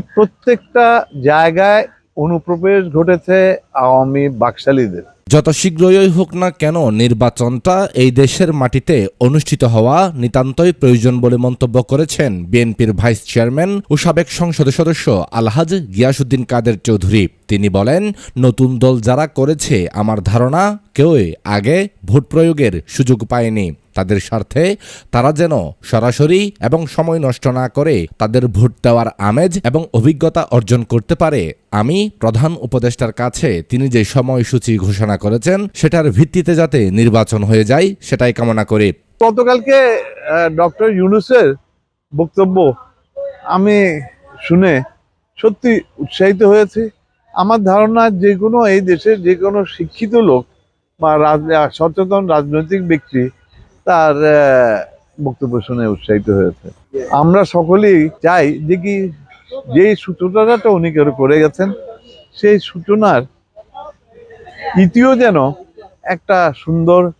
প্রত্যেকটা জায়গায় অনুপ্রবেশ ঘটেছে আওয়ামী বাকশালীদের। যত শীঘ্রই হোক না কেন নির্বাচনটা এই দেশের মাটিতে অনুষ্ঠিত হওয়া নিতান্তই প্রয়োজন বলে মন্তব্য করেছেন বিএনপির ভাইস চেয়ারম্যান ও সাবেক সংসদ সদস্য আলহাজ গিয়াসুদ্দিন কাদের চৌধুরী। তিনি বলেন, নতুন দল যারা করেছে, আমার ধারণা কেউই আগে ভোট প্রয়োগের সুযোগ পায়নি। তাদের স্বার্থে তারা যেন সরাসরি এবং সময় নষ্ট না করে তাদের ভোট দেওয়ার আমেজ এবং অভিজ্ঞতা অর্জন করতে পারে। আমি প্রধান উপদেষ্টার কাছে তিনি যে সময়সূচি ঘোষণা করেছেন, সেটার ভিত্তিতে যাতে নির্বাচন হয়ে যায়, সেটাই কামনা করি। গতকালকে ডক্টর ইউনুসের বক্তব্য আমি শুনে সত্যি উৎসাহিত হয়েছি। আমার ধারণা যে কোনো এই দেশের যে কোনো শিক্ষিত লোক বা সচেতন রাজনৈতিক ব্যক্তি তার বক্তব্য শুনে উৎসাহিত হয়েছে। আমরা সকলেই চাই যে কি যেই সূচনাটা উনি করে- গেছেন, সেই সূচনার ইতিও যেন একটা সুন্দর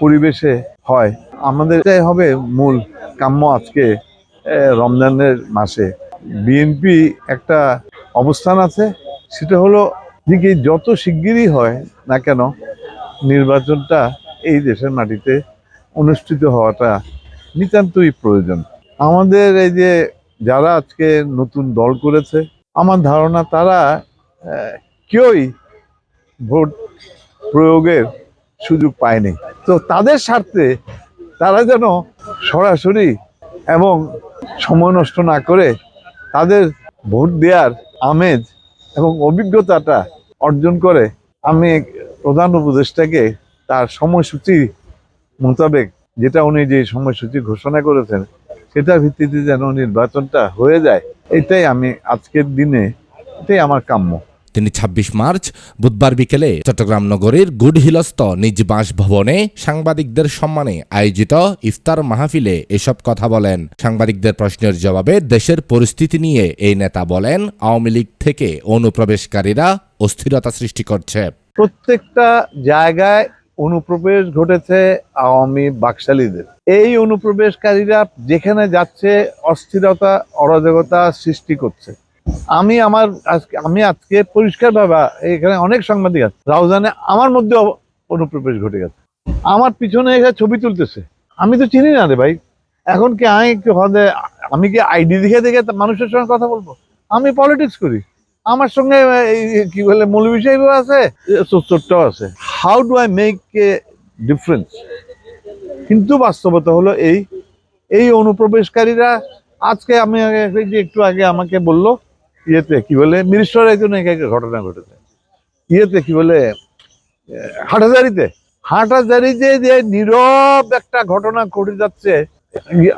পরিবেশে হয়। আমাদের এটাই হবে মূল কাম্য আজকে রমজানের মাসে। বিএনপি একটা অবস্থান আছে, সেটা হলো যে কি যত শিগগিরই হয় না কেন, নির্বাচনটা এই দেশের মাটিতে অনুষ্ঠিত হওয়াটা নিতান্তই প্রয়োজন। আমাদের এই যে যারা আজকে নতুন দল করেছে, আমার ধারণা তারা কেউই ভোট প্রয়োগের সুযোগ পায়নি। তো তাদের স্বার্থে তারা যেন সরাসরি এবং সময় নষ্ট না করে তাদের ভোট দেওয়ার আমেজ এবং অভিজ্ঞতাটা অর্জন করে আমি প্রধান উপদেষ্টাকে তার সময়সূচি মোতাবেক যেটা উনি যে সময়সূচি ঘোষণা করেছেন সেটার ভিত্তিতে যেন নির্বাচনটা হয়ে যায় এটাই আমি আজকের দিনে এটাই আমার কাম্য। তিনি ২৬ মার্চ বুধবার বিকেলে চট্টগ্রাম নগরীর গুডহিলস্থ নিজ বাসভবনে সাংবাদিকদের সম্মানে আয়োজিত ইফতার মাহফিলে এসব কথা বলেন। সাংবাদিকদের প্রশ্নের জবাবে দেশের পরিস্থিতি নিয়ে এই নেতা বলেন আওয়ামী লীগ থেকে অনুপ্রবেশকারীরা অস্থিরতা সৃষ্টি করছে। প্রত্যেকটা জায়গায় অনুপ্রবেশ ঘটেছে আওয়ামী বাকশালীদের। এই অনুপ্রবেশকারীরা যেখানে যাচ্ছে, অস্থিরতা, অরাজকতা সৃষ্টি করছে। আমি আমার আজকে, আমি আজকে পরিষ্কার ভাবে এখানে অনেক সাংবাদিক আছে রাউজানে আমার মধ্যে অনুপ্রবেশ ঘটে গেছে। আমার পিছনে এসে ছবি তুলতেছে। আমি তো চিনি না রে ভাই। এখন কি আমি কি হবে আমি কি আইডি দেখে দেখে মানুষের সঙ্গে কথা বলব? আমি পলিটিক্স করি। আমার সঙ্গে কি বলে মৌলবী সাহেবও আছে চোরটাও আছে। How do I make a difference কিন্তু বাস্তবতা হলো এই। এই অনুপ্রবেশকারীরা আজকে আমি যে একটু আগে আমাকে বলল, ইয়েতে কি বলে, মিনিস্টার একজন একে একে ঘটনা ঘটেছে। ইয়েতে কি বলে হাটাজারিতে হাটাজারিতে যে নীরব একটা ঘটনা ঘটে যাচ্ছে ইয়ে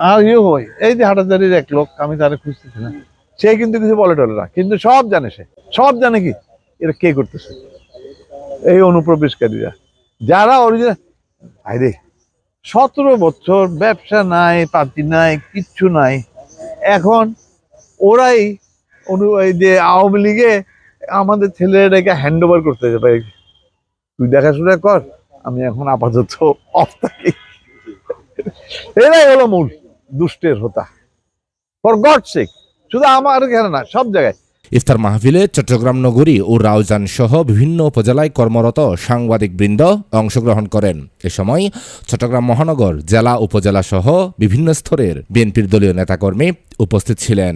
এই যে হাটাজারির এক লোক, আমি তারা খুঁজতেছি না। সে কিন্তু কিছু বলে টলে না, কিন্তু সব জানে সে। সব জানে কি? এটা কে করতেছে? এই অনুপ্রবেশকারীরা। যারা অরিজিনাল সতেরো বছর, ব্যবসা নাই পাতি নাই, কিচ্ছু নাই। এখন ওরাই অনু এই যে আওয়ামী লীগে আমাদের ছেলেটাকে হ্যান্ড ওভার করতে যাবে। তুই দেখাশোনা কর, আমি এখন আপাতত অফ থাকি। এরাই হলো মূল দুষ্টের হোতা। ফর গড শুধু আমার এখানে না, সব জায়গায়। ইফতার মাহফিলে চট্টগ্রাম নগরী ও রাউজান সহ বিভিন্ন উপজেলায় কর্মরত সাংবাদিক বৃন্দ অংশগ্রহণ করেন। এ সময় চট্টগ্রাম মহানগর জেলা উপজেলা সহ বিভিন্ন স্তরের বিএনপির দলীয় নেতাকর্মী উপস্থিত ছিলেন।